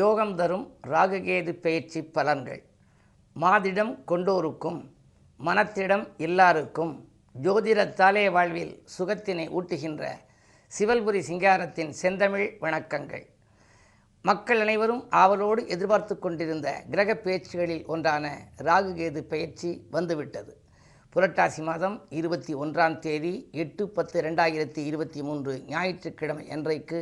யோகம் தரும் ராகுகேது பயிற்சி பலன்கள். மாதிடம் கொண்டோருக்கும் மனத்திடம் எல்லாருக்கும் ஜோதிடத்தாலே வாழ்வில் சுகத்தினை ஊட்டுகின்ற சிவல்புரி சிங்காரத்தின் செந்தமிழ் வணக்கங்கள். மக்கள் அனைவரும் ஆவலோடு எதிர்பார்த்து கொண்டிருந்த கிரக பயிற்சிகளில் ஒன்றான ராகுகேது பயிற்சி வந்துவிட்டது. புரட்டாசி மாதம் இருபத்தி ஒன்றாம் தேதி எட்டு பத்து ரெண்டாயிரத்தி இருபத்தி மூன்று ஞாயிற்றுக்கிழமை அன்றைக்கு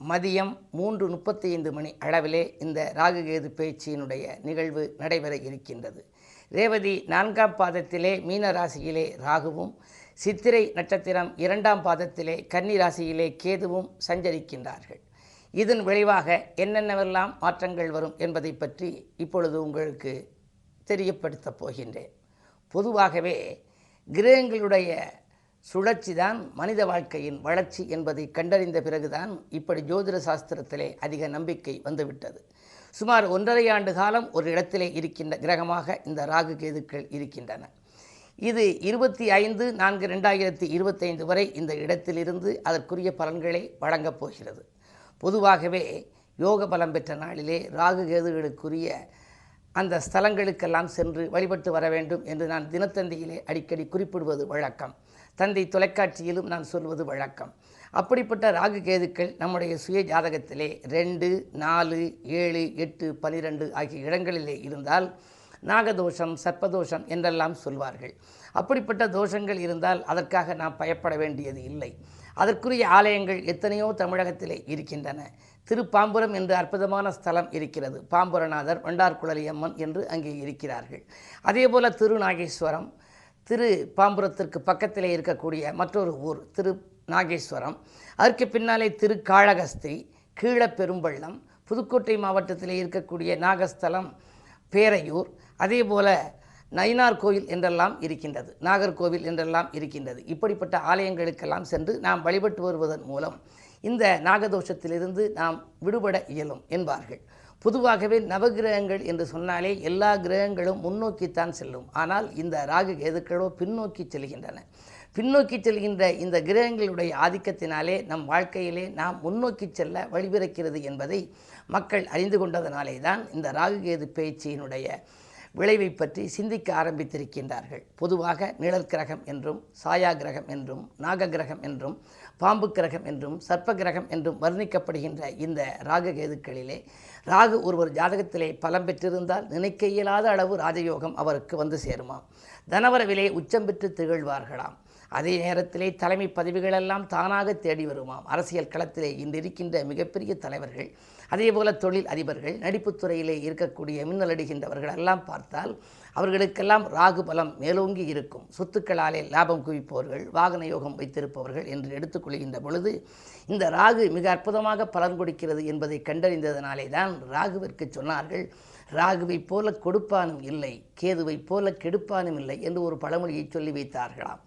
மதியம் மூன்று முப்பத்தி ஐந்து மணி அளவிலே இந்த ராகுகேது பேச்சியினுடைய நிகழ்வு நடைபெற இருக்கின்றது. ரேவதி நான்காம் பாதத்திலே மீன ராசியிலே ராகுவும் சித்திரை நட்சத்திரம் இரண்டாம் பாதத்திலே கன்னி ராசியிலே கேதுவும் சஞ்சரிக்கின்றார்கள். இதன் விளைவாக என்னென்னவெல்லாம் மாற்றங்கள் வரும் என்பதை பற்றி இப்பொழுது உங்களுக்கு தெரியப்படுத்தப் போகின்றேன். பொதுவாகவே கிரகங்களுடைய சுழற்சி தான் மனித வாழ்க்கையின் வளர்ச்சி என்பதை கண்டறிந்த பிறகுதான் இப்படி ஜோதிட சாஸ்திரத்திலே அதிக நம்பிக்கை வந்துவிட்டது. சுமார் ஒன்றரை ஆண்டு காலம் ஒரு இடத்திலே இருக்கின்ற கிரகமாக இந்த ராகு கேதுக்கள் இருக்கின்றன. இது இருபத்தி ஐந்து நான்கு ரெண்டாயிரத்தி இருபத்தைந்து வரை இந்த இடத்திலிருந்து அதற்குரிய பலன்களை வழங்கப் போகிறது. பொதுவாகவே யோக பலம் பெற்ற நாளிலே ராகு கேதுகளுக்குரிய அந்த ஸ்தலங்களுக்கெல்லாம் சென்று வழிபட்டு வர வேண்டும் என்று நான் தினத்தந்தியிலே அடிக்கடி குறிப்பிடுவது வழக்கம். தந்தை தொலைக்காட்சியிலும் நான் சொல்வது வழக்கம். அப்படிப்பட்ட ராகு கேதுக்கள் நம்முடைய சுய ஜாதகத்திலே ரெண்டு நாலு ஏழு எட்டு பனிரெண்டு ஆகிய இடங்களிலே இருந்தால் நாகதோஷம் சர்ப்பதோஷம் என்றெல்லாம் சொல்வார்கள். அப்படிப்பட்ட தோஷங்கள் இருந்தால் அதற்காக நாம் பயப்பட வேண்டியது இல்லை. அதற்குரிய ஆலயங்கள் எத்தனையோ தமிழகத்திலே இருக்கின்றன. திருப்பாம்புரம் என்று அற்புதமான ஸ்தலம் இருக்கிறது. பாம்புரநாதர் வண்டார்குழலியம்மன் என்று அங்கே இருக்கிறார்கள். அதேபோல திருநாகேஸ்வரம் திரு பாம்புரத்திற்கு பக்கத்திலே இருக்கக்கூடிய மற்றொரு ஊர் திரு நாகேஸ்வரம். அதற்கு பின்னாலே திரு காளகஸ்திரி கீழப்பெரும்பள்ளம் புதுக்கோட்டை மாவட்டத்தில் இருக்கக்கூடிய நாகஸ்தலம் பேரையூர். அதே போல் நயினார் கோயில் என்றெல்லாம் இருக்கின்றது நாகர்கோவில் என்றெல்லாம் இருக்கின்றது. இப்படிப்பட்ட ஆலயங்களுக்கெல்லாம் சென்று நாம் வழிபட்டு வருவதன் மூலம் இந்த நாகதோஷத்திலிருந்து நாம் விடுபட இயலும் என்பார்கள். பொதுவாகவே நவகிரகங்கள் என்று சொன்னாலே எல்லா கிரகங்களும் முன்னோக்கித்தான் செல்லும். ஆனால் இந்த ராகு கேதுக்களோ பின்னோக்கி செல்கின்றன. பின்னோக்கி செல்கின்ற இந்த கிரகங்களுடைய ஆதிக்கத்தினாலே நம் வாழ்க்கையிலே நாம் முன்னோக்கி செல்ல வழிபிறக்கிறது என்பதை மக்கள் அறிந்து கொண்டதனாலே தான் இந்த ராகுகேது பேச்சியினுடைய விளைவை பற்றி சிந்திக்க ஆரம்பித்திருக்கின்றார்கள். பொதுவாக நிழல் கிரகம் என்றும் சாயா கிரகம் என்றும் நாக கிரகம் என்றும் பாம்பு கிரகம் என்றும் சர்ப்ப கிரகம் என்றும் வர்ணிக்கப்படுகின்ற இந்த ராககேதுக்களிலே ராகு ஒருவர் ஜாதகத்திலே பலம் பெற்றிருந்தால் நினைக்க இயலாத அளவு ராஜயோகம் அவருக்கு வந்து சேருமாம். தனவரவிலே உச்சம் பெற்று திகழ்வார்களாம். அதே நேரத்திலே தலைமை பதவிகளெல்லாம் தானாக தேடி வருமாம். அரசியல் களத்திலே இன்றிருக்கின்ற மிகப்பெரிய தலைவர்கள் அதேபோல தொழில் அதிபர்கள் நடிப்புத்துறையிலே இருக்கக்கூடிய மின்னலடிகின்றவர்கள் எல்லாம் பார்த்தால் அவர்களுக்கெல்லாம் ராகு பலம் மேலோங்கி இருக்கும். சொத்துக்களாலே லாபம் குவிப்பவர்கள் வாகன யோகம் வைத்திருப்பவர்கள் என்று எடுத்துக்கொள்கின்ற பொழுது இந்த ராகு மிக அற்புதமாக பலன் கொடுக்கிறது என்பதை கண்டறிந்ததனாலே தான் ராகுவிற்கு சொன்னார்கள் ராகுவை போல கொடுப்பானும் இல்லை கேதுவை போல கெடுப்பானும் இல்லை என்று ஒரு பழமொழியை சொல்லி வைத்தார்களாம்.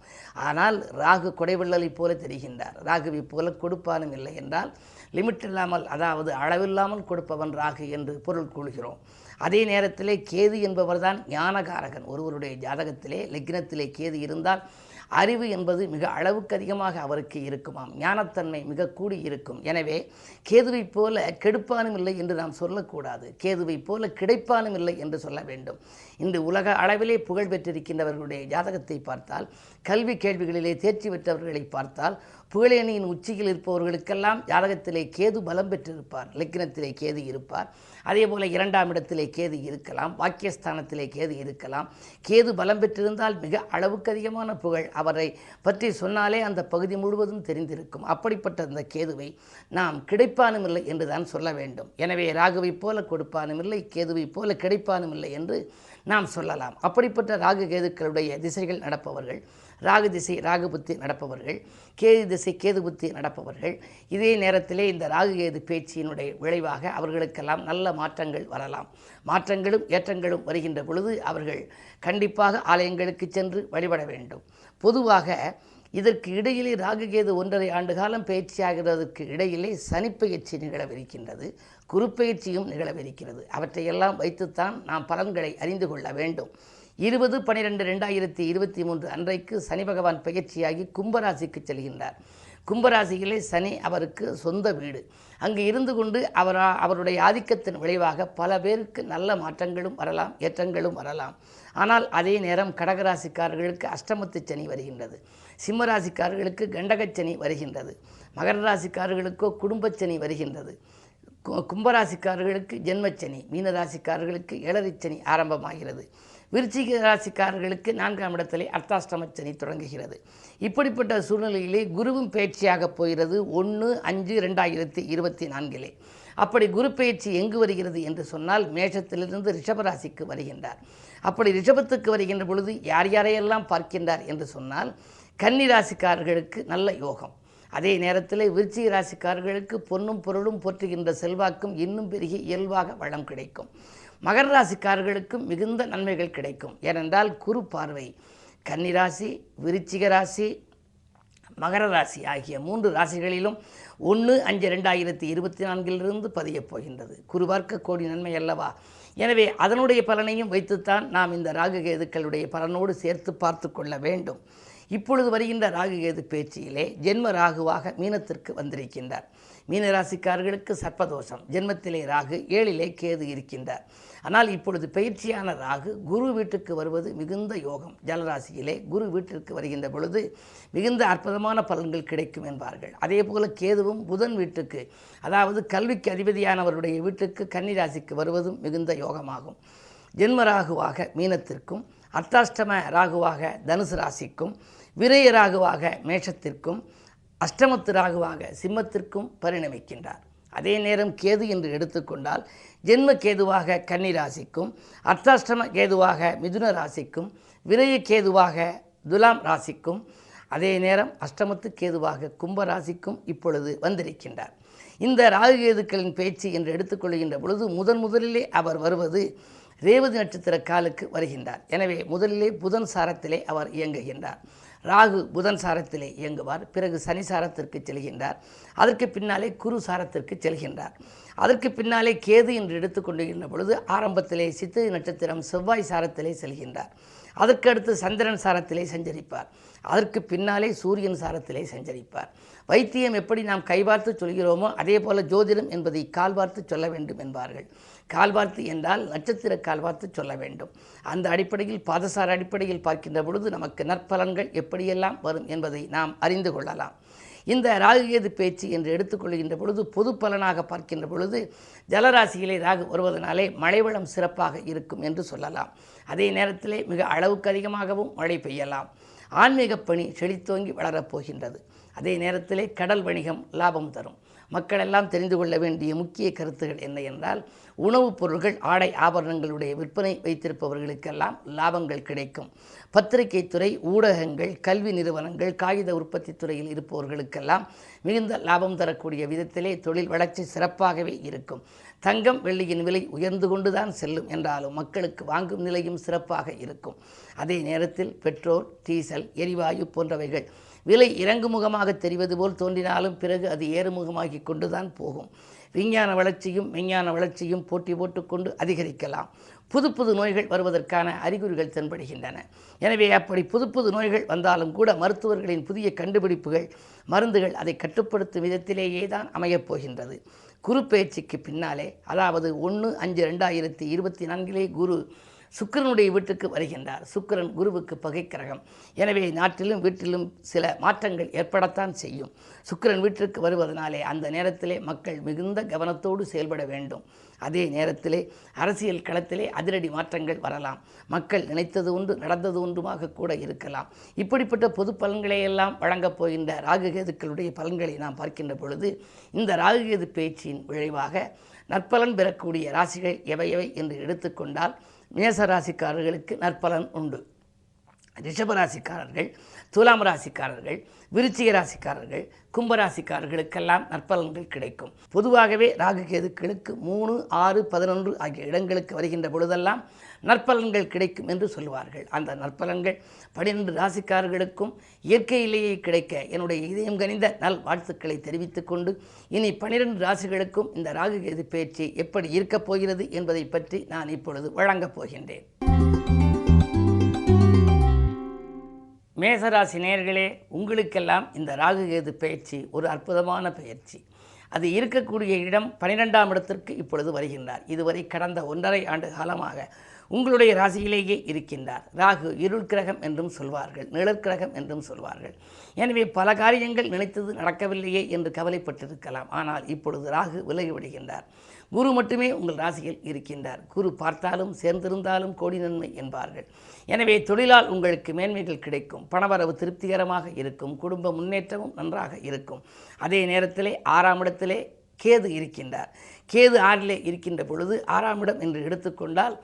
ஆனால் ராகு கொடைவள்ளலை போல தெரிகின்றார். ராகுவை போல கொடுப்பானும் இல்லை என்றால் லிமிட் இல்லாமல் அதாவது அளவில்லாமல் கொடுப்பவன் ராகு என்று பொருள் கொள்கிறோம் அதே நேரத்திலே கேது என்பவர்தான் ஞானகாரகன். ஒருவருடைய ஜாதகத்திலே லக்னத்திலே கேது இருந்தால் அறிவு என்பது மிக அளவுக்கு அதிகமாக அவருக்கு இருக்குமாம். ஞானத்தன்மை மிக கூடி இருக்கும். எனவே கேதுவைப் போல கெடுப்பானும் இல்லை என்று நாம் சொல்லக்கூடாது. கேதுவைப் போல கிடைப்பானும் இல்லை என்று சொல்ல வேண்டும். இன்று உலக அளவிலே புகழ் பெற்றிருக்கின்றவர்களுடைய ஜாதகத்தை பார்த்தால் கல்வி கேள்விகளிலே தேர்ச்சி பெற்றவர்களை பார்த்தால் புகழேனியின் உச்சியில் இருப்பவர்களுக்கெல்லாம் ஜாதகத்திலே கேது பலம் பெற்றிருப்பார் லக்னத்திலே கேது இருப்பார். அதே போல் இரண்டாம் இடத்திலே கேது இருக்கலாம் வாக்கியஸ்தானத்திலே கேது இருக்கலாம். கேது பலம் பெற்றிருந்தால் மிக அளவுக்கு அதிகமான புகழ் அவரை பற்றி சொன்னாலே அந்த பகுதி முழுவதும் தெரிந்திருக்கும். அப்படிப்பட்ட அந்த கேதுவை நாம் கிடைப்பானும் இல்லை என்று தான் சொல்ல வேண்டும். எனவே ராகுவை போல கொடுப்பானும் இல்லை கேதுவை போல கிடைப்பானும் இல்லை என்று நாம் சொல்லலாம். அப்படிப்பட்ட ராகு கேதுக்களுடைய திசைகள் நடப்பவர்கள் ராகு திசை ராகு புத்தி நடப்பவர்கள் கேது திசை கேது புத்தி நடப்பவர்கள். இதே நேரத்திலே இந்த ராகு கேது பேச்சியினுடைய விளைவாக அவர்களுக்கெல்லாம் நல்ல மாற்றங்கள் வரலாம். மாற்றங்களும் ஏற்றங்களும் வருகின்ற பொழுது அவர்கள் கண்டிப்பாக ஆலயங்களுக்கு சென்று வழிபட வேண்டும். பொதுவாக இதற்கு இடையிலே ராகுகேது ஒன்றரை ஆண்டு காலம் பயிற்சியாகிறதற்கு இடையிலே சனிப்பயிற்சி நிகழவிருக்கின்றது. குறுப்பயிற்சியும் நிகழவிருக்கிறது. அவற்றையெல்லாம் வைத்துத்தான் நாம் பலன்களை அறிந்து கொள்ள வேண்டும். இருபது பன்னிரெண்டு ரெண்டாயிரத்தி இருபத்தி மூன்று அன்றைக்கு சனி பகவான் பயிற்சியாகி கும்பராசிக்கு செல்கின்றார். கும்பராசியிலே சனி அவருக்கு சொந்த வீடு. அங்கு இருந்து கொண்டு அவரா அவருடைய ஆதிக்கத்தின் விளைவாக பல பேருக்கு நல்ல மாற்றங்களும் வரலாம் ஏற்றங்களும் வரலாம். ஆனால் அதே நேரம் கடகராசிக்காரர்களுக்கு அஷ்டமத்து சனி வருகின்றது. சிம்மராசிக்காரர்களுக்கு கண்டகச்சனி வருகின்றது. மகர ராசிக்காரர்களுக்கோ குடும்பச்சனி வருகின்றது. கும்பராசிக்காரர்களுக்கு ஜென்மச்சனி மீனராசிக்காரர்களுக்கு ஏழரைச்சனி ஆரம்பமாகிறது. விருச்சிக ராசிக்காரர்களுக்கு நான்காம் இடத்திலே அர்த்தாஷ்டமச்சனி தொடங்குகிறது. இப்படிப்பட்ட சூழ்நிலையிலே குருவும் பயிற்சியாக போகிறது ஒன்று அஞ்சு ரெண்டாயிரத்தி இருபத்தி நான்கிலே. அப்படி குரு பயிற்சி எங்கு வருகிறது என்று சொன்னால் மேஷத்திலிருந்து ரிஷபராசிக்கு வருகின்றார். அப்படி ரிஷபத்துக்கு வருகின்ற பொழுது யார் யாரையெல்லாம் பார்க்கின்றார் என்று சொன்னால் கன்னி ராசிக்காரர்களுக்கு நல்ல யோகம். அதே நேரத்தில் விருச்சிக ராசிக்காரர்களுக்கு பொன்னும் பொருளும் போற்றுகின்ற செல்வாக்கும் இன்னும் பெருகி இயல்பாக வளம் கிடைக்கும். மகர ராசிக்காரர்களுக்கும் மிகுந்த நன்மைகள் கிடைக்கும். ஏனென்றால் குரு பார்வை கன்னிராசி விருச்சிக ராசி மகர ராசி ஆகிய மூன்று ராசிகளிலும் ஒன்று அஞ்சு ரெண்டாயிரத்தி இருபத்தி நான்கிலிருந்து பதியப் போகின்றது. குருவார்க்க கோடி நன்மை அல்லவா? எனவே அதனுடைய பலனையும் வைத்துத்தான் நாம் இந்த ராகு கேதுக்களுடைய பலனோடு சேர்த்து பார்த்து கொள்ள வேண்டும். இப்பொழுது வருகின்ற ராகு கேது பேச்சியிலே ஜென்ம ராகுவாக மீனத்திற்கு வந்திருக்கின்றார். மீனராசிக்காரர்களுக்கு சர்ப்பதோஷம். ஜென்மத்திலே ராகு ஏழிலே கேது இருக்கின்றார். ஆனால் இப்பொழுது பயிற்சியான ராகு குரு வீட்டுக்கு வருவது மிகுந்த யோகம். ஜலராசியிலே குரு வீட்டிற்கு வருகின்ற பொழுது மிகுந்த அற்புதமான பலன்கள் கிடைக்கும் என்பார்கள். அதே போல கேதுவும் புதன் வீட்டுக்கு அதாவது கல்விக்கு அதிபதியானவருடைய வீட்டுக்கு கன்னிராசிக்கு வருவதும் மிகுந்த யோகமாகும். ஜென்ம ராகுவாக மீனத்திற்கும் அர்த்தாஷ்டம ராகுவாக தனுசு ராசிக்கும் விரய ராகுவாக மேஷத்திற்கும் அஷ்டமத்து ராகுவாக சிம்மத்திற்கும் பரிணமிக்கின்றார். அதே நேரம் கேது என்று எடுத்துக்கொண்டால் ஜென்ம கேதுவாக கன்னி ராசிக்கும் அர்த்தாஷ்டம கேதுவாக மிதுன ராசிக்கும் விரய கேதுவாக துலாம் ராசிக்கும் அதே நேரம் அஷ்டமத்து கேதுவாக கும்ப ராசிக்கும் இப்பொழுது வந்திருக்கின்றார். இந்த ராகுகேதுக்களின் பேச்சு என்று எடுத்துக்கொள்கின்ற பொழுது முதன் முதலிலே அவர் வருவது ரேவதி நட்சத்திர காலுக்கு வருகின்றார். எனவே முதலிலே புதன் சாரத்திலே அவர் இயங்குகின்றார். ராகு புதன் சாரத்திலே இயங்குவார். பிறகு சனி சாரத்திற்கு செல்கின்றார். அதற்கு பின்னாலே குரு சாரத்திற்கு செல்கின்றார். அதற்கு பின்னாலே கேது என்று எடுத்துக்கொண்டிருந்த பொழுது ஆரம்பத்திலே சித்திரை நட்சத்திரம் செவ்வாய் சாரத்திலே செல்கின்றார். அதற்கடுத்து சந்திரன் சாரத்திலே சஞ்சரிப்பார். அதற்கு பின்னாலே சூரியன் சாரத்திலே சஞ்சரிப்பார். வைத்தியம் எப்படி நாம் கைபார்த்து சொல்கிறோமோ அதே போல ஜோதிடம் என்பதை கால்பார்த்து சொல்ல வேண்டும் என்பார்கள். கால்வார்த்து என்றால் நட்சத்திர கால்வார்த்து சொல்ல வேண்டும். அந்த அடிப்படையில் பாதசார அடிப்படையில் பார்க்கின்ற பொழுது நமக்கு நற்பலன்கள் எப்படியெல்லாம் வரும் என்பதை நாம் அறிந்து கொள்ளலாம். இந்த ராகுகேது பேச்சு என்று எடுத்துக்கொள்கின்ற பொழுது பொது பலனாக பார்க்கின்ற பொழுது ஜலராசியிலே ராகு வருவதனாலே மழைவளம் சிறப்பாக இருக்கும் என்று சொல்லலாம். அதே நேரத்திலே மிக அளவுக்கு அதிகமாகவும் மழை பெய்யலாம். ஆன்மீக பணி செழித்தோங்கி வளரப் போகின்றது. அதே நேரத்திலே கடல் வணிகம் லாபம் தரும். மக்கள் எல்லாம் தெரிந்து கொள்ள வேண்டிய முக்கிய கருத்துகள் என்ன என்றால் உணவுப் பொருட்கள் ஆடை ஆபரணங்களுடைய விற்பனை வைத்திருப்பவர்களுக்கெல்லாம் லாபங்கள் கிடைக்கும். பத்திரிகை துறை ஊடகங்கள் கல்வி நிறுவனங்கள் காகித உற்பத்தி துறையில் இருப்பவர்களுக்கெல்லாம் மிகுந்த லாபம் தரக்கூடிய விதத்திலே தொழில் வளர்ச்சி சிறப்பாகவே இருக்கும். தங்கம் வெள்ளியின் விலை உயர்ந்து கொண்டுதான் செல்லும் என்றாலும் மக்களுக்கு வாங்கும் நிலையும் சிறப்பாக இருக்கும். அதே நேரத்தில் பெட்ரோல் டீசல் எரிவாயு போன்றவைகள் விலை இறங்குமுகமாக தெரிவது போல் தோன்றினாலும் பிறகு அது ஏறுமுகமாகி கொண்டுதான் போகும். விஞ்ஞான வளர்ச்சியும் விஞ்ஞான வளர்ச்சியும் போட்டி போட்டுக்கொண்டு அதிகரிக்கலாம். புது புது நோய்கள் வருவதற்கான அறிகுறிகள் தென்படுகின்றன. எனவே அப்படி புது புது நோய்கள் வந்தாலும் கூட மருத்துவர்களின் புதிய கண்டுபிடிப்புகள் மருந்துகள் அதை கட்டுப்படுத்தும் விதத்திலேயே தான் அமையப் போகின்றது. குரு பயிற்சிக்கு பின்னாலே அதாவது ஒன்று அஞ்சு ரெண்டாயிரத்தி இருபத்தி நான்கிலே குரு சுக்கிரனுடைய வீட்டுக்கு வருகின்றார். சுக்கிரன் குருவுக்கு பகைக்கிரகம் எனவே நாட்டிலும் வீட்டிலும் சில மாற்றங்கள் ஏற்படத்தான் செய்யும். சுக்கிரன் வீட்டிற்கு வருவதனாலே அந்த நேரத்திலே மக்கள் மிகுந்த கவனத்தோடு செயல்பட வேண்டும். அதே நேரத்திலே அரசியல் களத்திலே அதிரடி மாற்றங்கள் வரலாம். மக்கள் நினைத்தது ஒன்று நடந்தது ஒன்றுமாக கூட இருக்கலாம். இப்படிப்பட்ட பொது பலன்களை எல்லாம் வழங்கப் போகின்ற ராகுகேதுக்களுடைய பலன்களை நாம் பார்க்கின்ற பொழுது இந்த ராகுகேது பேச்சின் விளைவாக நற்பலன் பெறக்கூடிய ராசிகள் எவை எவை என்று எடுத்துக்கொண்டால் மேச ராசிக்காரர்களுக்கு நற்பலன் உண்டு. ரிஷபராசிக்காரர்கள் துலாம் ராசிக்காரர்கள் விருச்சிக ராசிக்காரர்கள் கும்பராசிக்காரர்களுக்கெல்லாம் நற்பலன்கள் கிடைக்கும். பொதுவாகவே ராகு கேதுக்களுக்கு மூணு ஆறு பதினொன்று ஆகிய இடங்களுக்கு வருகின்ற பொழுதெல்லாம் நற்பலன்கள் கிடைக்கும் என்று சொல்லுவார்கள். அந்த நற்பலன்கள் பனிரெண்டு ராசிக்காரர்களுக்கும் இயற்கையிலேயே கிடைக்க என்னுடைய இதயம் கனிந்த நல் வாழ்த்துக்களை தெரிவித்துக் கொண்டு இனி பனிரெண்டு ராசிகளுக்கும் இந்த ராகு கேது பேச்சு எப்படி இருக்கப் போகிறது என்பதை பற்றி நான் இப்பொழுது வழங்கப் போகின்றேன். மேசராசி நேர்களே உங்களுக்கெல்லாம் இந்த ராகு கேது பயிற்சி ஒரு அற்புதமான பயிற்சி. அது இருக்கக்கூடிய இடம் பனிரெண்டாம் இடத்திற்கு இப்பொழுது வருகின்றார். இதுவரை கடந்த ஒன்றரை ஆண்டு காலமாக உங்களுடைய ராசியிலேயே இருக்கின்றார். ராகு இருள் கிரகம் என்றும் சொல்வார்கள் நிழற்கிரகம் என்றும் சொல்வார்கள். எனவே பல காரியங்கள் நினைத்தது நடக்கவில்லையே என்று கவலைப்பட்டிருக்கலாம். ஆனால் இப்பொழுது ராகு விலகி விடுகின்றார். குரு மட்டுமே உங்கள் ராசியில் இருக்கின்றார். குரு பார்த்தாலும் சேர்ந்திருந்தாலும் கோடி நன்மை என்பார்கள். எனவே தொழிலால் உங்களுக்கு மேன்மைகள் கிடைக்கும். பணவரவு திருப்திகரமாக இருக்கும். குடும்ப முன்னேற்றமும் நன்றாக இருக்கும். அதே நேரத்திலே ஆறாம் இடத்திலே கேது இருக்கின்றார். கேது ஆறிலே இருக்கின்ற பொழுது ஆறாம் இடம் என்று எடுத்துக்கொண்டால்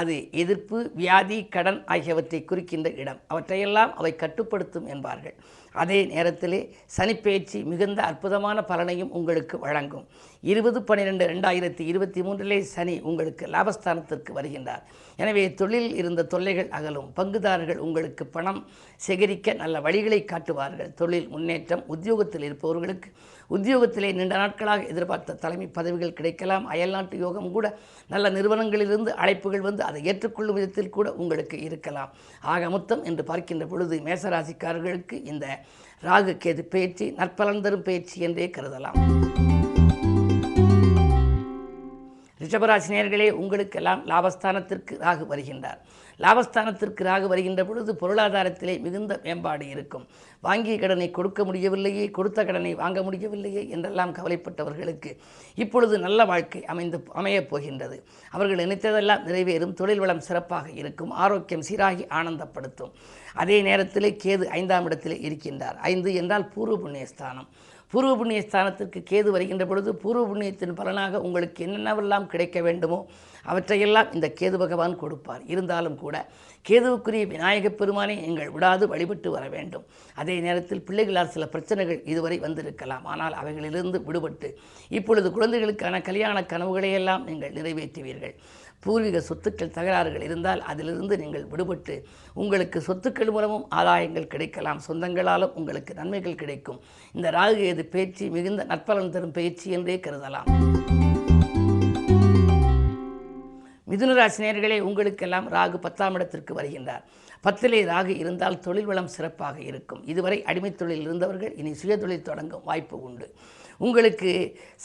அது எதிர்ப்பு வியாதி கடன் ஆகியவற்றை குறிக்கின்ற இடம். அவற்றையெல்லாம் அவை கட்டுப்படுத்தும் என்பார்கள். அதே நேரத்திலே சனிப்பெயர்ச்சி மிகுந்த அற்புதமான பலனையும் உங்களுக்கு வழங்கும். இருபது பன்னிரெண்டு ரெண்டாயிரத்தி இருபத்தி மூன்றிலே சனி உங்களுக்கு லாபஸ்தானத்திற்கு வருகின்றார். எனவே தொழிலில் இருந்த தொல்லைகள் அகலும். பங்குதாரர்கள் உங்களுக்கு பணம் சேகரிக்க நல்ல வழிகளை காட்டுவார்கள். தொழில் முன்னேற்றம் உத்தியோகத்தில் இருப்பவர்களுக்கு உத்தியோகத்திலே நீண்ட நாட்களாக எதிர்பார்த்த தலைமை பதவிகள் கிடைக்கலாம். அயல்நாட்டு யோகம் கூட நல்ல நிறுவனங்களிலிருந்து அழைப்புகள் வந்து அதை ஏற்றுக்கொள்ளும் விதத்தில் கூட உங்களுக்கு இருக்கலாம். ஆக மொத்தம் என்று பார்க்கின்ற பொழுது மேசராசிக்காரர்களுக்கு இந்த ராகு கேது பயிற்சி நற்பலன் தரும் பயிற்சி என்றே கருதலாம். ரிஷபராசினியர்களே உங்களுக்கெல்லாம் லாபஸ்தானத்திற்கு ராகு வருகின்றார். லாபஸ்தானத்திற்கு ராகு வருகின்ற பொழுது பொருளாதாரத்திலே மிகுந்த மேம்பாடு இருக்கும். வாங்கிய கடனை கொடுக்க முடியவில்லையே கொடுத்த கடனை வாங்க முடியவில்லையே என்றெல்லாம் கவலைப்பட்டவர்களுக்கு இப்பொழுது நல்ல வாழ்க்கை அமைந்து அமையப் போகின்றது. அவர்கள் நினைத்ததெல்லாம் நிறைவேறும் தொழில் வளம் சிறப்பாக இருக்கும் ஆரோக்கியம் சீராகி ஆனந்தப்படுத்தும். அதே நேரத்திலே கேது ஐந்தாம் இடத்திலே இருக்கின்றார். ஐந்து என்றால் பூர்வ புண்ணியஸ்தானம். பூர்வ புண்ணிய ஸ்தானத்திற்கு கேது வருகின்ற பொழுது பூர்வ புண்ணியத்தின் பலனாக உங்களுக்கு என்னென்னவெல்லாம் கிடைக்க வேண்டுமோ அவற்றையெல்லாம் இந்த கேது பகவான் கொடுப்பார். இருந்தாலும் கூட கேதுவுக்குரிய விநாயகப் பெருமானை நீங்கள் விடாது வழிபட்டு வர வேண்டும். அதே நேரத்தில் பிள்ளைகளால் சில பிரச்சனைகள் இதுவரை வந்திருக்கலாம். ஆனால் அவைகளிலிருந்து விடுபட்டு இப்பொழுது குழந்தைகளுக்கான கல்யாண கனவுகளையெல்லாம் நீங்கள் நிறைவேற்றுவீர்கள். பூர்வீக சொத்துக்கள் தகராறுகள் இருந்தால் அதிலிருந்து நீங்கள் விடுபட்டு உங்களுக்கு சொத்துக்கள் மூலமும் ஆதாயங்கள் கிடைக்கலாம். சொந்தங்களாலும் உங்களுக்கு நன்மைகள் கிடைக்கும். இந்த ராகு எது பேச்சு மிகுந்த நற்பலன் தரும் பயிற்சி என்றே கருதலாம். மிதுனராசினியர்களே உங்களுக்கெல்லாம் ராகு பத்தாம் இடத்திற்கு வருகின்றார். பத்திலே ராகு இருந்தால் தொழில் வளம் சிறப்பாக இருக்கும். இதுவரை அடிமை தொழில் இருந்தவர்கள் இனி சுயதொழில் தொடங்கும் வாய்ப்பு உண்டு. உங்களுக்கு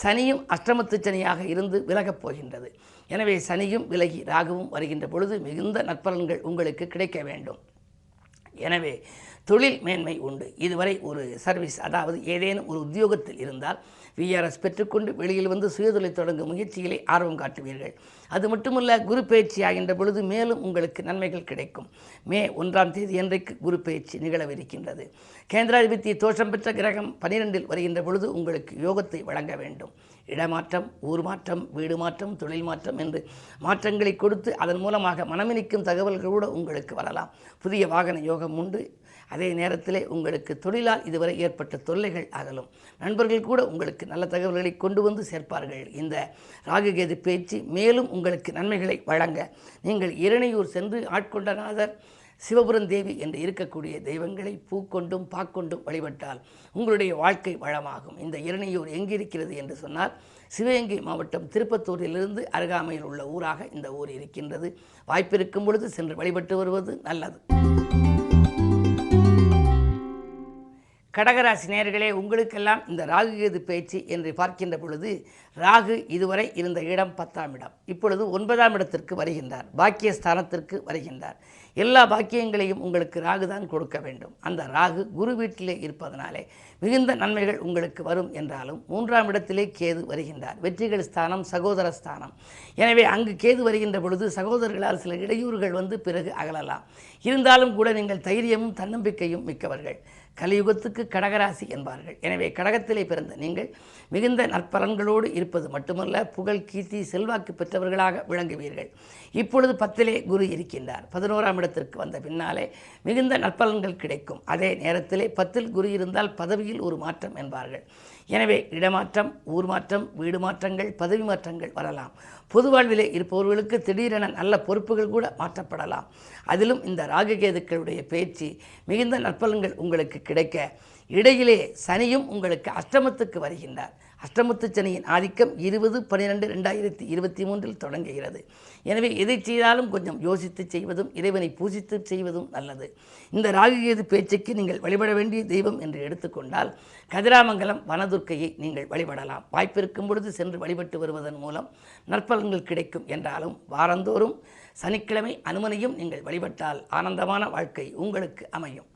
சனியும் அஷ்டமத்து சனியாக இருந்து விலகப் போகின்றது. எனவே சனியும் விலகி ராகுவும் வருகின்ற பொழுது மிகுந்த நற்பலன்கள் உங்களுக்கு கிடைக்க வேண்டும். எனவே தொழில் மேன்மை உண்டு. இதுவரை ஒரு சர்வீஸ் அதாவது ஏதேனும் ஒரு உத்தியோகத்தில் இருந்தால் விஆர்எஸ் பெற்றுக்கொண்டு வெளியில் வந்து சுயதொழில் தொடங்கும் முயற்சிகளை ஆர்வம் காட்டுவீர்கள். அது மட்டுமல்ல குரு பயிற்சி ஆகின்ற பொழுது மேலும் உங்களுக்கு நன்மைகள் கிடைக்கும். மே ஒன்றாம் தேதி அன்றைக்கு குரு பயிற்சி நிகழவிருக்கின்றது. கேந்திராதிபதி தோஷம் பெற்ற கிரகம் பனிரெண்டில் வருகின்ற பொழுது உங்களுக்கு யோகத்தை வழங்க வேண்டும். இடமாற்றம் ஊர் மாற்றம் வீடு மாற்றம் தொழில் மாற்றம் என்று மாற்றங்களை கொடுத்து அதன் மூலமாக மனமினிக்கும் தகவல்கள் கூட உங்களுக்கு வரலாம். புதிய வாகன யோகம் உண்டு. அதே நேரத்திலே உங்களுக்கு தொழிலால் இதுவரை ஏற்பட்ட தொல்லைகள் அகலும். நண்பர்கள் கூட உங்களுக்கு நல்ல தகவல்களை கொண்டு வந்து சேர்ப்பார்கள். இந்த ராகுகேது பேச்சு மேலும் உங்களுக்கு நன்மைகளை வழங்க நீங்கள் இரணையூர் சென்று ஆட்கொண்டநாதர் சிவபுரம் தேவி என்று இருக்கக்கூடிய தெய்வங்களை பூக்கொண்டும் பாக்கொண்டும் வழிபட்டால் உங்களுடைய வாழ்க்கை வளமாகும். இந்த இரணையூர் எங்கிருக்கிறது என்று சொன்னால் சிவகங்கை மாவட்டம் திருப்பத்தூரிலிருந்து அருகாமையில் உள்ள ஊராக இந்த ஊர் இருக்கின்றது. வாய்ப்பிருக்கும் பொழுது சென்று வழிபட்டு வருவது நல்லது. கடகராசி நேர்களே உங்களுக்கெல்லாம் இந்த ராகு கேது பேச்சு என்று பார்க்கின்ற பொழுது ராகு இதுவரை இருந்த இடம் பத்தாம் இடம். இப்பொழுது ஒன்பதாம் இடத்திற்கு வருகின்றார். பாக்கிய ஸ்தானத்திற்கு வருகின்றார். எல்லா பாக்கியங்களையும் உங்களுக்கு ராகு தான் கொடுக்க வேண்டும். அந்த ராகு குரு வீட்டிலே இருப்பதனாலே மிகுந்த நன்மைகள் உங்களுக்கு வரும் என்றாலும் மூன்றாம் இடத்திலே கேது வருகின்றார். வெற்றிகள் ஸ்தானம் சகோதர ஸ்தானம். எனவே அங்கு கேது வருகின்ற பொழுது சகோதரர்களால் சில இடையூறுகள் வந்து பிறகு அகலலாம். இருந்தாலும் கூட நீங்கள் தைரியமும் தன்னம்பிக்கையும் மிக்கவர்கள். கலியுகத்துக்கு கடகராசி என்பார்கள். எனவே கடகத்திலே பிறந்த நீங்கள் மிகுந்த நற்பலன்களோடு இருப்பது மட்டுமல்ல புகழ் கீர்த்தி செல்வாக்கு பெற்றவர்களாக விளங்குவீர்கள். இப்பொழுது பத்திலே குரு இருக்கின்றார். பதினோராம் இடத்திற்கு வந்த பின்னாலே மிகுந்த நற்பலன்கள் கிடைக்கும். அதே நேரத்திலே பத்தில் குரு இருந்தால் பதவியில் ஒரு மாற்றம் என்பார்கள். எனவே இடமாற்றம் ஊர் மாற்றம் வீடு மாற்றங்கள் பதவி மாற்றங்கள் வரலாம். பொது வாழ்விலே இருப்பவர்களுக்கு திடீரென நல்ல பொறுப்புகள் கூட மாற்றப்படலாம். அதிலும் இந்த ராககேதுக்களுடைய பேச்சு மிகுந்த நற்பலன்கள் உங்களுக்கு கிடைக்க இடையிலே சனியும் உங்களுக்கு அஷ்டமத்துக்கு வருகின்றார். அஷ்டமத்து சனியின் ஆதிக்கம் இருபது பன்னிரெண்டு ரெண்டாயிரத்தி இருபத்தி மூன்றில் தொடங்குகிறது. எனவே எதை செய்தாலும் கொஞ்சம் யோசித்து செய்வதும் இறைவனை பூஜித்து செய்வதும் நல்லது. இந்த ராகுகேது பேச்சுக்கு நீங்கள் வழிபட வேண்டிய தெய்வம் என்று எடுத்துக்கொண்டால் கதிராமங்கலம் வனதுர்க்கையை நீங்கள் வழிபடலாம். வாய்ப்பிருக்கும் பொழுது சென்று வழிபட்டு வருவதன் மூலம் நற்பலன்கள் கிடைக்கும் என்றாலும் வாரந்தோறும் சனிக்கிழமை அனுமனையும் நீங்கள் வழிபட்டால் ஆனந்தமான வாழ்க்கை உங்களுக்கு அமையும்.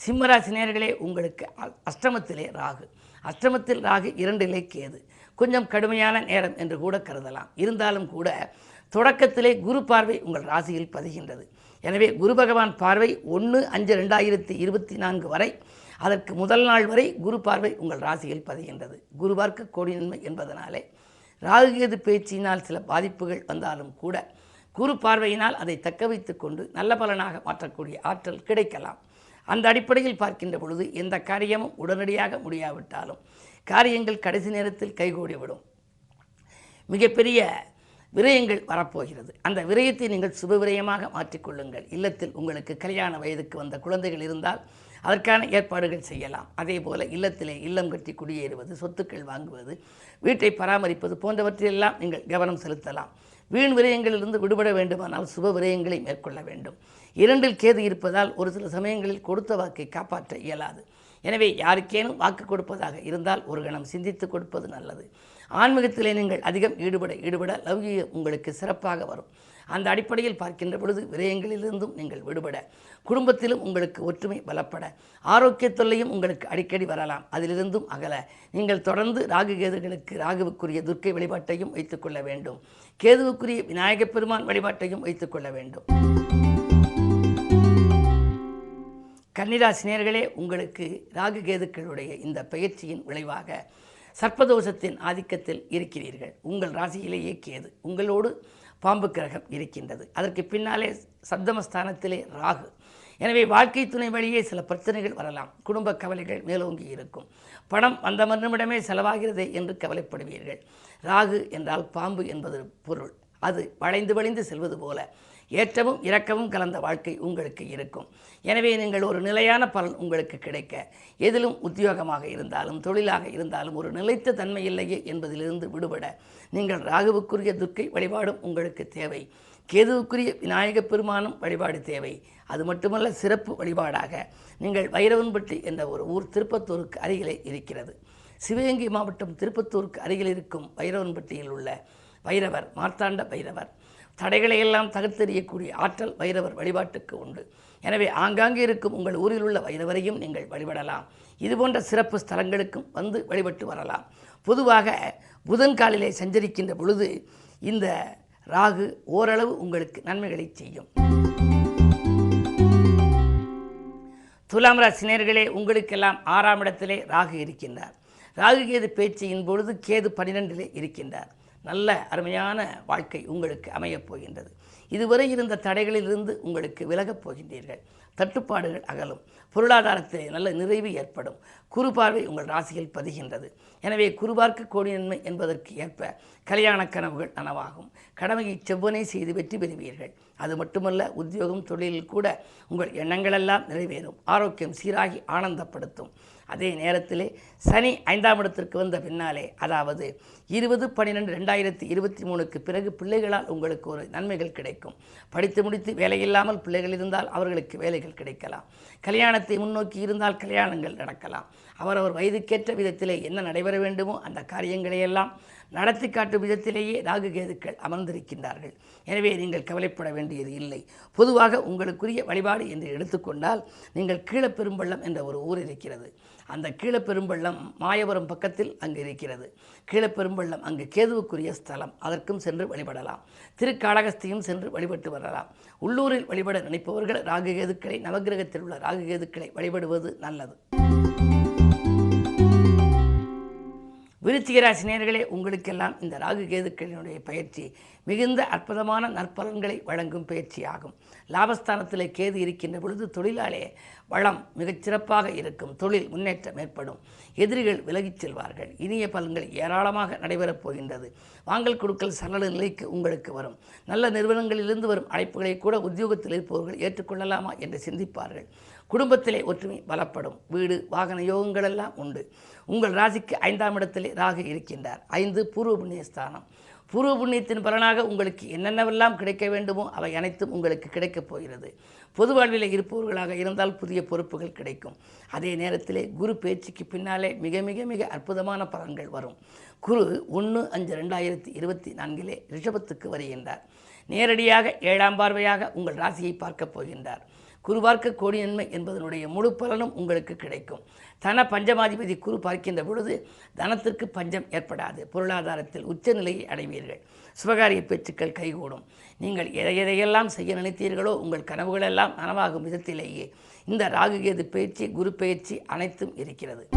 சிம்மராசி நேர்களே உங்களுக்கு அஷ்டமத்திலே ராகு. அஷ்டமத்தில் ராகு இரண்டிலே கேது கொஞ்சம் கடுமையான நேரம் என்று கூட கருதலாம். இருந்தாலும் கூட தொடக்கத்திலே குரு பார்வை உங்கள் ராசியில் பதிகின்றது. எனவே குரு பகவான் பார்வை ஒன்று அஞ்சு ரெண்டாயிரத்தி இருபத்தி நான்கு வரை அதற்கு முதல் நாள் வரை குரு பார்வை உங்கள் ராசியில் பதிகின்றது. குரு பார்க்க கோடி நன்மை என்பதனாலே ராகுகேது பேச்சினால் சில பாதிப்புகள் வந்தாலும் கூட குரு பார்வையினால் அதை தக்க வைத்து கொண்டு நல்ல பலனாக மாற்றக்கூடிய ஆற்றல் கிடைக்கலாம். அந்த அடிப்படையில் பார்க்கின்ற பொழுது எந்த காரியமும் உடனடியாக முடியாவிட்டாலும் காரியங்கள் கடைசி நேரத்தில் கைகூடிவிடும். மிகப்பெரிய விரயங்கள் வரப்போகிறது. அந்த விரயத்தை நீங்கள் சுப விரயமாக மாற்றிக்கொள்ளுங்கள் இல்லத்தில் உங்களுக்கு கல்யாண வயதுக்கு வந்த குழந்தைகள் இருந்தால் அதற்கான ஏற்பாடுகள் செய்யலாம். அதே போல இல்லத்திலே இல்லம் கட்டி குடியேறுவது சொத்துக்கள் வாங்குவது வீட்டை பராமரிப்பது போன்றவற்றிலெல்லாம் நீங்கள் கவனம் செலுத்தலாம். வீண் விரயங்களிலிருந்து விடுபட வேண்டுமானால் சுப விரயங்களை மேற்கொள்ள வேண்டும். இரண்டில் கேது இருப்பதால் ஒரு சில சமயங்களில் கொடுத்த வாக்கை காப்பாற்ற இயலாது. எனவே யாருக்கேனும் வாக்கு கொடுப்பதாக இருந்தால் ஒரு கணம் சிந்தித்து கொடுப்பது நல்லது. ஆன்மீகத்திலே நீங்கள் அதிகம் ஈடுபட ஈடுபட லவ்யம் உங்களுக்கு சிறப்பாக வரும். அந்த அடிப்படையில் பார்க்கின்ற பொழுது விரயங்களிலிருந்தும் நீங்கள் விடுபட குடும்பத்திலும் உங்களுக்கு ஒற்றுமை பலப்பட ஆரோக்கிய தொல்லையும் உங்களுக்கு அடிக்கடி வரலாம். அதிலிருந்தும் அகல. நீங்கள் தொடர்ந்து ராகு கேதுகளுக்கு ராகுவுக்குரிய துர்க்கை வழிபாட்டையும் வைத்துக்கொள்ள வேண்டும். கேதுவுக்குரிய விநாயகப் பெருமான் வழிபாட்டையும் வைத்துக்கொள்ள வேண்டும். கன்னிராசினியர்களே உங்களுக்கு ராகு கேதுக்களுடைய இந்த பயிற்சியின் விளைவாக சர்ப்பதோஷத்தின் ஆதிக்கத்தில் இருக்கிறீர்கள். உங்கள் ராசியிலேயே கேது உங்களோடு பாம்பு கிரகம் இருக்கின்றது. அதற்கு பின்னாலே சப்தமஸ்தானத்திலே ராகு. எனவே வாழ்க்கை துணை வழியே சில பிரச்சனைகள் வரலாம். குடும்ப கவலைகள் மேலோங்கி இருக்கும். பணம் வந்த மறுநிமிடமே செலவாகிறதே என்று கவலைப்படுவீர்கள். ராகு என்றால் பாம்பு என்பது பொருள். அது வளைந்து வளைந்து செல்வது போல. ஏற்றமும் இரக்கமும் கலந்த வாழ்க்கை உங்களுக்கு இருக்கும். எனவே நீங்கள் ஒரு நிலையான பலன் உங்களுக்கு கிடைக்க. எதிலும் உத்தியோகமாக இருந்தாலும் தொழிலாக இருந்தாலும் ஒரு நிலைத்த தன்மை இல்லையே என்பதிலிருந்து விடுபட. நீங்கள் ராகுவுக்குரிய துர்க்கை வழிபாடும் உங்களுக்கு தேவை. கேதுவுக்குரிய விநாயகப் பெருமானும் வழிபாடு தேவை. அது மட்டுமல்ல சிறப்பு வழிபாடாக. நீங்கள் வைரவன்பட்டி என்ற ஒரு ஊர் திருப்பத்தூருக்கு அருகிலே இருக்கிறது. சிவகங்கை மாவட்டம் திருப்பத்தூருக்கு அருகில் இருக்கும் வைரவன்பட்டியில் உள்ள வைரவர் மார்த்தாண்ட வைரவர். தடைகளை எல்லாம் தகர்த்தெறியக்கூடிய ஆற்றல் வைரவர் வழிபாட்டுக்கு உண்டு. எனவே ஆங்காங்கே இருக்கும் உங்கள் ஊரில் உள்ள வயதுவரையும் நீங்கள் வழிபடலாம். இதுபோன்ற சிறப்பு ஸ்தலங்களுக்கும் வந்து வழிபட்டு வரலாம். பொதுவாக புதன் காலிலே சஞ்சரிக்கின்ற பொழுது இந்த ராகு ஓரளவு உங்களுக்கு நன்மைகளை செய்யும். துலாம் ராசினியர்களே உங்களுக்கெல்லாம் ஆறாம் இடத்திலே ராகு இருக்கின்றார். ராகு கேது பேச்சையின் பொழுது கேது பன்னிரெண்டிலே இருக்கின்றார். நல்ல அருமையான வாழ்க்கை உங்களுக்கு அமையப் போகின்றது. இதுவரை இருந்த தடைகளிலிருந்து உங்களுக்கு விலகப் போகின்றீர்கள். தட்டுப்பாடுகள் அகலும். பொருளாதாரத்தில் நல்ல நிறைவு ஏற்படும். குறுபார்வை உங்கள் ராசியில் பதிகின்றது. எனவே குருபார்க்க கோடி நன்மை என்பதற்கு ஏற்ப கல்யாண கனவுகள் நனவாகும். கடமையை செவ்வனை செய்து வெற்றி பெறுவீர்கள். அது மட்டுமல்ல உத்தியோகம் தொழிலில் கூட உங்கள் எண்ணங்களெல்லாம் நிறைவேறும். ஆரோக்கியம் சீராகி ஆனந்தப்படுத்தும். அதே நேரத்தில் சனி ஐந்தாம் இடத்திற்கு வந்த பின்னாலே அதாவது இருபது பன்னிரெண்டு ரெண்டாயிரத்தி இருபத்தி மூணுக்கு பிறகு பிள்ளைகளால் உங்களுக்கு ஒரு நன்மைகள் கிடைக்கும். படித்து முடித்து வேலையில்லாமல் பிள்ளைகள் இருந்தால் அவர்களுக்கு வேலைகள் கிடைக்கலாம். கல்யாணத்தை முன்னோக்கி இருந்தால் கல்யாணங்கள் நடக்கலாம். அவரவர் வயதுக்கேற்ற விதத்திலே என்ன நடைபெற வேண்டுமோ அந்த காரியங்களையெல்லாம் நடத்தி காட்டும் விதத்திலேயே ராகு கேதுக்கள் அமர்ந்திருக்கின்றார்கள். எனவே நீங்கள் கவலைப்பட வேண்டியது இல்லை. பொதுவாக உங்களுக்குரிய வழிபாடு என்று எடுத்துக்கொண்டால் நீங்கள் கீழப்பெரும்பள்ளம் என்ற ஒரு ஊர் இருக்கிறது. அந்த கீழப்பெரும்பள்ளம் மாயபுரம் பக்கத்தில் அங்கு இருக்கிறது. கீழப்பெரும்பள்ளம் அங்கு கேதுவுக்குரிய ஸ்தலம். அதற்கும் சென்று வழிபடலாம். திருக்காளகஸ்தியும் சென்று வழிபட்டு வரலாம். உள்ளூரில் வழிபட நினைப்பவர்கள் ராகு கேதுக்களை நவகிரகத்தில் உள்ள ராகு கேதுக்களை வழிபடுவது நல்லது. விருச்சிக ராசி உங்களுக்கெல்லாம் இந்த ராகு கேதுக்களினுடைய பயிற்சி மிகுந்த அற்புதமான நற்பலன்களை வழங்கும் பயிற்சியாகும் லாபஸ்தானத்தில் கேது இருக்கின்ற பொழுது தொழிலாளே வளம் மிகச்சிறப்பாக இருக்கும். தொழில் முன்னேற்றம் ஏற்படும். எதிரிகள் விலகிச் செல்வார்கள். இனிய பலன்கள் ஏராளமாக நடைபெறப் போகின்றது. வாங்கல் கொடுக்கல் சரள நிலைக்கு உங்களுக்கு வரும். நல்ல நிறுவனங்களிலிருந்து வரும் அழைப்புகளை கூட உத்தியோகத்தில் இருப்பவர்கள் ஏற்றுக்கொள்ளலாமா என்று சிந்திப்பார்கள். குடும்பத்திலே ஒற்றுமை பலப்படும். வீடு வாகன யோகங்களெல்லாம் உண்டு. உங்கள் ராசிக்கு ஐந்தாம் இடத்திலே ராகு இருக்கின்றார். ஐந்து பூர்வ புண்ணிய ஸ்தானம். பூர்வ புண்ணியத்தின் பலனாக உங்களுக்கு என்னென்னவெல்லாம் கிடைக்க வேண்டுமோ அவை அனைத்தும் உங்களுக்கு கிடைக்கப் போகிறது. பொது வாழ்வில் இருப்பவர்களாக இருந்தால் புதிய பொறுப்புகள் கிடைக்கும். அதே நேரத்திலே குரு பேச்சுக்கு பின்னாலே மிக மிக மிக அற்புதமான பலன்கள் வரும். குரு ஒன்று அஞ்சு ரெண்டாயிரத்தி இருபத்தி நான்கிலே ரிஷபத்துக்கு வருகின்றார். நேரடியாக ஏழாம் பார்வையாக உங்கள் ராசியை பார்க்கப் போகின்றார். குரு பார்க்க கோடி நன்மை என்பதனுடைய முழு பலனும் உங்களுக்கு கிடைக்கும். தன பஞ்சமாதிபதி குரு பார்க்கின்ற பொழுது தனத்திற்கு பஞ்சம் ஏற்படாது. பொருளாதாரத்தில் உச்சநிலையை அடைவீர்கள். சுபகாரிய பேச்சுக்கள் கைகூடும். நீங்கள் எதை எதையெல்லாம் செய்ய நினைத்தீர்களோ உங்கள் கனவுகளெல்லாம் நனவாகும் விதத்திலேயே இந்த ராகுகேது பயிற்சி குரு பயிற்சி அனைத்தும் இருக்கிறது.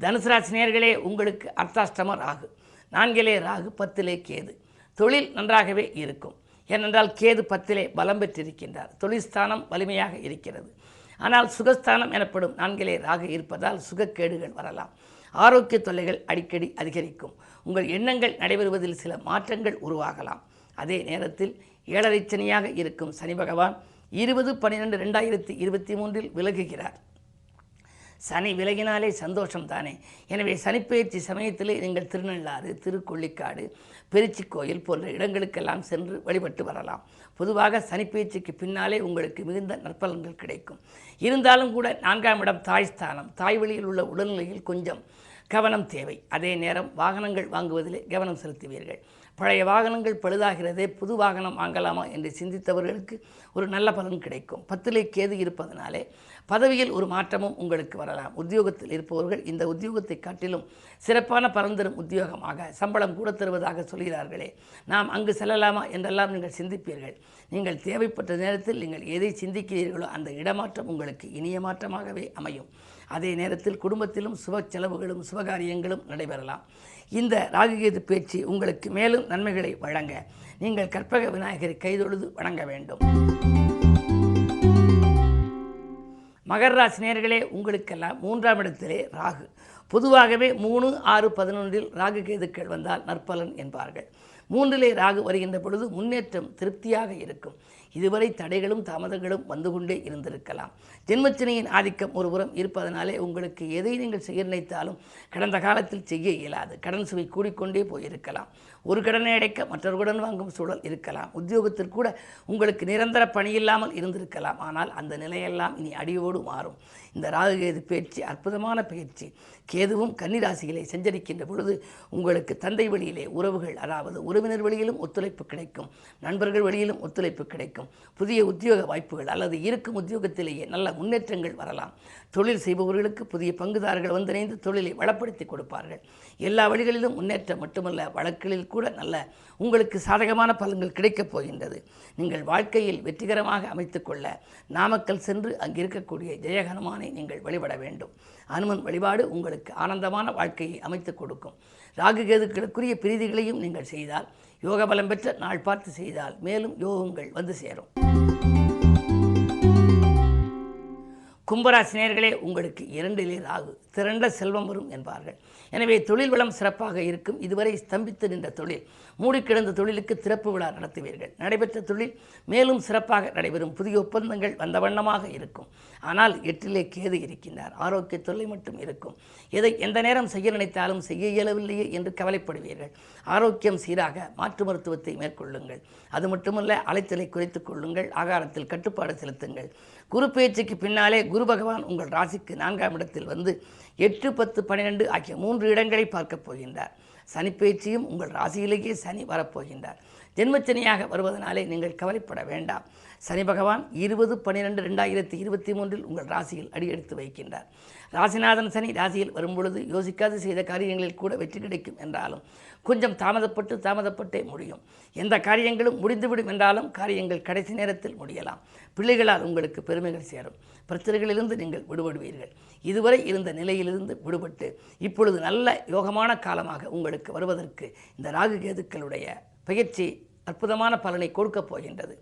தனுசு ராசி உங்களுக்கு அர்த்தாஷ்டம ராகு. நான்கிலே ராகு பத்திலே கேது. தொழில் நன்றாகவே இருக்கும். ஏனென்றால் கேது பத்திலே பலம் பெற்றிருக்கின்றார். தொழில்ஸ்தானம் வலிமையாக இருக்கிறது. ஆனால் சுகஸ்தானம் எனப்படும் நான்கிலே ராக இருப்பதால் சுகக்கேடுகள் வரலாம். ஆரோக்கிய தொல்லைகள் அடிக்கடி அதிகரிக்கும். உங்கள் எண்ணங்கள் நடைபெறுவதில் சில மாற்றங்கள் உருவாகலாம். அதே நேரத்தில் ஏழரை சனியாக இருக்கும் சனி பகவான் இருபது பன்னிரெண்டு ரெண்டாயிரத்தி இருபத்தி மூன்றில் விலகுகிறார். சனி விலகினாலே சந்தோஷம் தானே எனவே சனிப்பெயர்ச்சி சமயத்திலே நீங்கள் திருநள்ளாறு திருக்கொள்ளிக்காடு பெருச்சி கோயில் போன்ற இடங்களுக்கெல்லாம் சென்று வழிபட்டு வரலாம். பொதுவாக சனிப்பெயர்ச்சிக்கு பின்னாலே உங்களுக்கு மிகுந்த நற்பலன்கள் கிடைக்கும். இருந்தாலும் கூட நான்காம் இடம் தாய் ஸ்தானம். தாய் வழியில் உள்ள உடல்நிலையில் கொஞ்சம் கவனம் தேவை. அதே நேரம் வாகனங்கள் வாங்குவதிலே கவனம் செலுத்துவீர்கள். பழைய வாகனங்கள் பழுதாகிறதே புது வாகனம் வாங்கலாமா என்று சிந்தித்தவர்களுக்கு ஒரு நல்ல பலன் கிடைக்கும். பத்திலே கேது இருப்பதனாலே பதவியில் ஒரு மாற்றமும் உங்களுக்கு வரலாம். உத்தியோகத்தில் இருப்பவர்கள் இந்த உத்தியோகத்தை காட்டிலும் சிறப்பான பலன் தரும் உத்தியோகமாக சம்பளம் கூட தருவதாக சொல்கிறார்களே. நாம் அங்கு செல்லலாமா என்றெல்லாம் நீங்கள் சிந்திப்பீர்கள். நீங்கள் தேவைப்பட்ட நேரத்தில் நீங்கள் எதை சிந்திக்கிறீர்களோ அந்த இடமாற்றம் உங்களுக்கு இனிய மாற்றமாகவே அமையும். அதே நேரத்தில் குடும்பத்திலும் சுப செலவுகளும் சுபகாரியங்களும் நடைபெறலாம். இந்த ராகுகேது பேச்சு உங்களுக்கு மேலும் நன்மைகளை வழங்க நீங்கள் கற்பக விநாயகரை கைதொழுது வணங்க வேண்டும். மகர ராசி நேர்களே உங்களுக்கெல்லாம் மூன்றாம் இடத்திலே ராகு. பொதுவாகவே மூணு ஆறு பதினொன்றில் ராகு கேதுக்கள் வந்தால் நற்பலன் என்பார்கள். மூன்றிலே ராகு வருகின்ற பொழுது முன்னேற்றம் திருப்தியாக இருக்கும். இதுவரை தடைகளும் தாமதங்களும் வந்து கொண்டே இருந்திருக்கலாம். ஜென்மச்சனையின் ஆதிக்கம் ஒருபுறம் இருப்பதனாலே உங்களுக்கு எதை நீங்கள் செய்ய நினைத்தாலும் கடந்த காலத்தில் செய்ய இயலாது. கடன் சுவை கூடிக்கொண்டே போயிருக்கலாம். ஒரு கடனை அடைக்க மற்றொரு கடன் வாங்கும் சூழல் இருக்கலாம். உத்தியோகத்தில் கூட உங்களுக்கு நிரந்தர பணி இல்லாமல் இருந்திருக்கலாம். ஆனால் அந்த நிலையெல்லாம் இனி அடியோடு மாறும். இந்த ராகுகேது பயிற்சி அற்புதமான பயிற்சி. கேதுவும் கன்னிராசிகளை சஞ்சரிக்கின்ற பொழுது உங்களுக்கு தந்தை வழியிலே உறவுகள் அதாவது உறவினர் வழியிலும் ஒத்துழைப்பு கிடைக்கும். நண்பர்கள் வழியிலும் ஒத்துழைப்பு கிடைக்கும். புதிய உத்தியோக வாய்ப்புகள் அல்லது இருக்கும் உத்தியோகத்திலேயே நல்ல முன்னேற்றங்கள் வரலாம். தொழில் செய்பவர்களுக்கு புதிய பங்குதாரர்கள் வந்திணைந்து தொழிலை வளப்படுத்தி கொடுப்பார்கள். எல்லா வழிகளிலும் முன்னேற்றம் மட்டுமல்ல வழக்குகளில் கூட நல்ல உங்களுக்கு சாதகமான பலன்கள் கிடைக்கப் போகின்றது. நீங்கள் வாழ்க்கையில் வெற்றிகரமாக அமைத்துக்கொள்ள நாமக்கல் சென்று அங்கிருக்கக்கூடிய ஜெயஹனுமானை நீங்கள் வழிபட வேண்டும். அனுமன் வழிபாடு உங்களுக்கு ஆனந்தமான வாழ்க்கையை அமைத்துக் கொடுக்கும். ராகுகேதுக்களுக்குரிய பிரீதிகளையும் நீங்கள் செய்தால் யோக பலம் பெற்ற நாள் பார்த்து செய்தால் மேலும் யோகங்கள் வந்து சேரும். கும்பராசினியர்களே உங்களுக்கு இரண்டிலே ராகு திரண்ட செல்வம் வரும் என்பார்கள். எனவே தொழில் வளம் சிறப்பாக இருக்கும். இதுவரை ஸ்தம்பித்து நின்ற தொழில் மூடிக்கிடந்த தொழிலுக்கு திறப்பு விழா நடத்துவீர்கள். நடைபெற்ற தொழில் மேலும் சிறப்பாக நடைபெறும். புதிய ஒப்பந்தங்கள் வந்த வண்ணமாக இருக்கும். ஆனால் எட்டிலே கேது இருக்கின்றார். ஆரோக்கிய தொல்லை மட்டும் இருக்கும். எதை எந்த நேரம் செய்ய நினைத்தாலும் செய்ய இயலவில்லையே என்று கவலைப்படுவீர்கள். ஆரோக்கியம் சீராக மாற்று மருத்துவத்தை மேற்கொள்ளுங்கள். அது மட்டுமல்ல அலைத்தலை குறைத்துக் கொள்ளுங்கள். ஆகாரத்தில் கட்டுப்பாடு செலுத்துங்கள். குரு பேச்சுக்கு பின்னாலே குரு பகவான் உங்கள் ராசிக்கு நான்காம் இடத்தில் வந்து எட்டு பத்து பன்னிரெண்டு ஆகிய மூன்று இடங்களை பார்க்கப் போகின்றார். சனிப்பேச்சியும் உங்கள் ராசியிலேயே சனி வரப்போகின்றார். ஜென்மச்சனியாக வருவதனாலே நீங்கள் கவலைப்பட வேண்டாம். சனி பகவான் இருபது பன்னிரெண்டு ரெண்டாயிரத்தி இருபத்தி மூன்றில் உங்கள் ராசியில் அடியெடுத்து வைக்கின்றார். ராசிநாதன் சனி ராசியில் வரும்பொழுது யோசிக்காது செய்த காரியங்களில் கூட வெற்றி கிடைக்கும் என்றாலும் கொஞ்சம் தாமதப்பட்டு தாமதப்பட்டே முடியும். எந்த காரியங்களும் முடிந்துவிடும் என்றாலும் காரியங்கள் கடைசி நேரத்தில் முடியலாம். பிள்ளைகளால் உங்களுக்கு பெருமைகள் சேரும். பிரச்சனைகளிலிருந்து நீங்கள் விடுபடுவீர்கள். இதுவரை இருந்த நிலையிலிருந்து விடுபட்டு இப்பொழுது நல்ல யோகமான காலமாக உங்களுக்கு வருவதற்கு இந்த ராகு கேதுக்களுடைய பயிற்சி அற்புதமான பலனை கொடுக்கப் போகின்றது.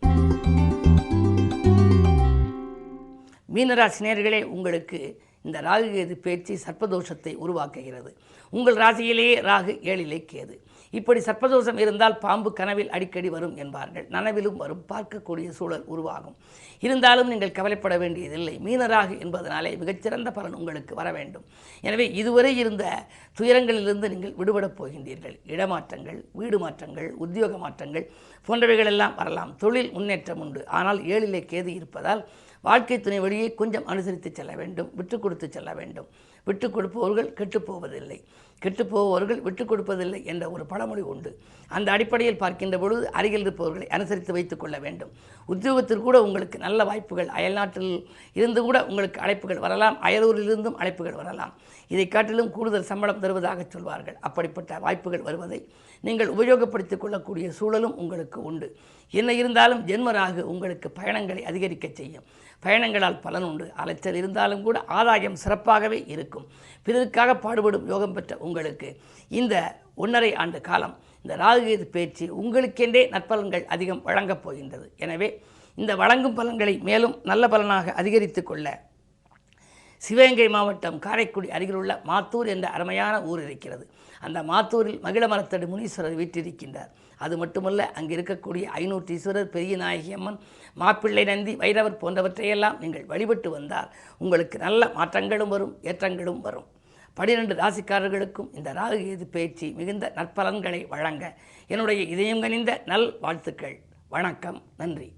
மீனராசினியர்களே உங்களுக்கு இந்த ராகு கேது பேச்சு சர்ப்பதோஷத்தை உருவாக்குகிறது. உங்கள் ராசியிலேயே ராகு ஏழிலே கேது. இப்படி சர்ப்பதோஷம் இருந்தால் பாம்பு கனவில் அடிக்கடி வரும் என்பார்கள். நனவிலும் வரும் பார்க்கக்கூடிய சூழல் உருவாகும். இருந்தாலும் நீங்கள் கவலைப்பட வேண்டியதில்லை. மீனராகு என்பதனாலே மிகச்சிறந்த பலன் உங்களுக்கு வர வேண்டும். எனவே இதுவரை இருந்த துயரங்களிலிருந்து நீங்கள் விடுபடப் போகின்றீர்கள். இடமாற்றங்கள் வீடு மாற்றங்கள் உத்தியோக மாற்றங்கள் போன்றவைகளெல்லாம் வரலாம். தொழில் முன்னேற்றம் உண்டு. ஆனால் ஏழிலே கேது இருப்பதால் வாழ்க்கை துணை வழியை கொஞ்சம் அனுசரித்து செல்ல வேண்டும். விட்டு கொடுத்து செல்ல வேண்டும். விட்டு கொடுப்பவர்கள் கெட்டுப்போவதில்லை கெட்டுப்போவர்கள் விட்டுக் கொடுப்பதில்லை என்ற ஒரு பழமொழி உண்டு. அந்த அடிப்படையில் பார்க்கின்ற பொழுது அருகில் இருப்பவர்களை அனுசரித்து வைத்துக் கொள்ள வேண்டும். உத்தியோகத்தில் கூட உங்களுக்கு நல்ல வாய்ப்புகள் அயல்நாட்டில் இருந்து கூட உங்களுக்கு அழைப்புகள் வரலாம் அயலூரிலிருந்தும் அழைப்புகள் வரலாம். இதை காட்டிலும் கூடுதல் சம்பளம் தருவதாக சொல்வார்கள். அப்படிப்பட்ட வாய்ப்புகள் வருவதை நீங்கள் உபயோகப்படுத்திக் கொள்ளக்கூடிய சூழலும் உங்களுக்கு உண்டு. என்ன இருந்தாலும் ஜென்மராகு உங்களுக்கு பயணங்களை அதிகரிக்க செய்யும். பயணங்களால் பலன் உண்டு. அலைச்சல் இருந்தாலும் கூட ஆதாயம் சிறப்பாகவே இருக்கும். பிறருக்காக பாடுபடும் யோகம் பெற்ற உங்களுக்கு இந்த ஒன்றரை ஆண்டு காலம் இந்த ராகுகேது பேச்சு உங்களுக்கென்றே நற்பலன்கள் அதிகம் வழங்கப் போகின்றது. எனவே இந்த வழங்கும் பலன்களை மேலும் நல்ல பலனாக அதிகரித்து கொள்ள சிவகங்கை மாவட்டம் காரைக்குடி அருகிலுள்ள மாத்தூர் என்ற அருமையான ஊர் இருக்கிறது. அந்த மாத்தூரில் மகிழ மரத்தடி முனீஸ்வரர் வீற்றிருக்கின்றார் அது மட்டுமல்ல அங்கே இருக்கக்கூடிய ஐநூற்றி ஈஸ்வரர் பெரிய நாயகி அம்மன் மாப்பிள்ளை நந்தி வைரவர் போன்றவற்றையெல்லாம் நீங்கள் வழிபட்டு வந்தால் உங்களுக்கு நல்ல மாற்றங்களும் வரும் ஏற்றங்களும் வரும். பனிரெண்டு ராசிக்காரர்களுக்கும் இந்த ராகுகேது பேச்சு மிகுந்த நற்பலன்களை வழங்க என்னுடைய இதயம் கனிந்த நல் வாழ்த்துக்கள் வணக்கம் நன்றி.